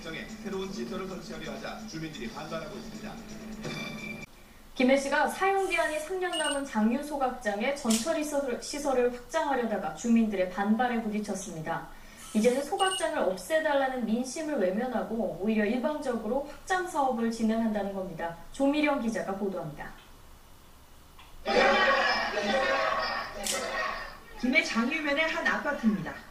소각장에 새로운 시설을 설치하려 하자 주민들이 반발하고 있습니다. 김해 씨가 사용 기한이 3년 남은 장유 소각장에 전처리 시설을 확장하려다가 주민들의 반발에 부딪혔습니다. 이제는 소각장을 없애달라는 민심을 외면하고 오히려 일방적으로 확장 사업을 진행한다는 겁니다. 조미령 기자가 보도합니다. 김해 장유면의 한 아파트입니다.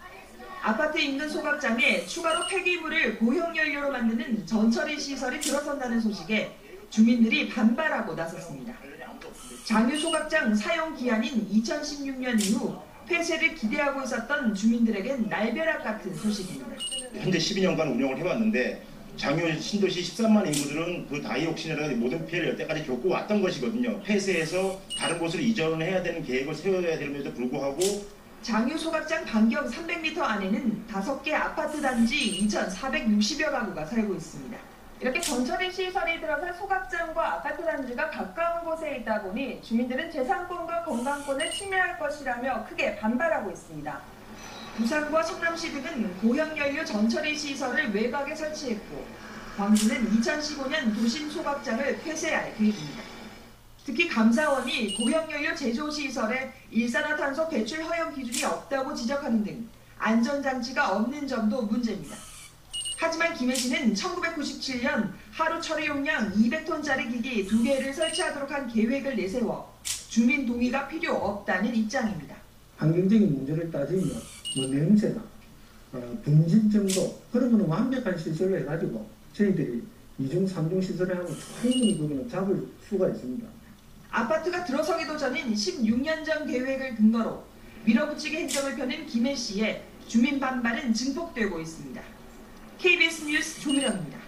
아파트 인근 소각장에 추가로 폐기물을 고형 연료로 만드는 전처리 시설이 들어선다는 소식에 주민들이 반발하고 나섰습니다. 장유 소각장 사용 기한인 2016년 이후 폐쇄를 기대하고 있었던 주민들에겐 날벼락 같은 소식입니다. 현재 12년간 운영을 해왔는데 장유 신도시 13만 인구들은 그 다이옥신이라는 모든 피해를 여태까지 겪고 왔던 것이거든요. 폐쇄해서 다른 곳으로 이전을 해야 되는 계획을 세워야 됨에도 불구하고 장유 소각장 반경 300m 안에는 5개 아파트 단지 2,460여 가구가 살고 있습니다. 이렇게 전처리 시설이 들어선 소각장과 아파트 단지가 가까운 곳에 있다 보니 주민들은 재산권과 건강권을 침해할 것이라며 크게 반발하고 있습니다. 부산과 성남시 등은 고형연료 전처리 시설을 외곽에 설치했고 광주는 2015년 도심 소각장을 폐쇄할 계획입니다. 특히 감사원이 고형연료 제조 시설에 일산화탄소 배출 허용 기준이 없다고 지적하는 등 안전장치가 없는 점도 문제입니다. 하지만 김해시는 1997년 하루 처리 용량 200톤짜리 기기 두 개를 설치하도록 한 계획을 내세워 주민 동의가 필요 없다는 입장입니다. 환경적인 문제를 따지면 뭐 냄새나 어, 분진 정도 그런 거는 완벽한 시설을 해가지고 저희들이 이중 삼중 시설을 하면 충분히 그거는 잡을 수가 있습니다. 아파트가 들어서기도 전인 16년 전 계획을 근거로 밀어붙이기 행정을 펴는 김해시에 주민 반발은 증폭되고 있습니다. KBS 뉴스 조미령입니다.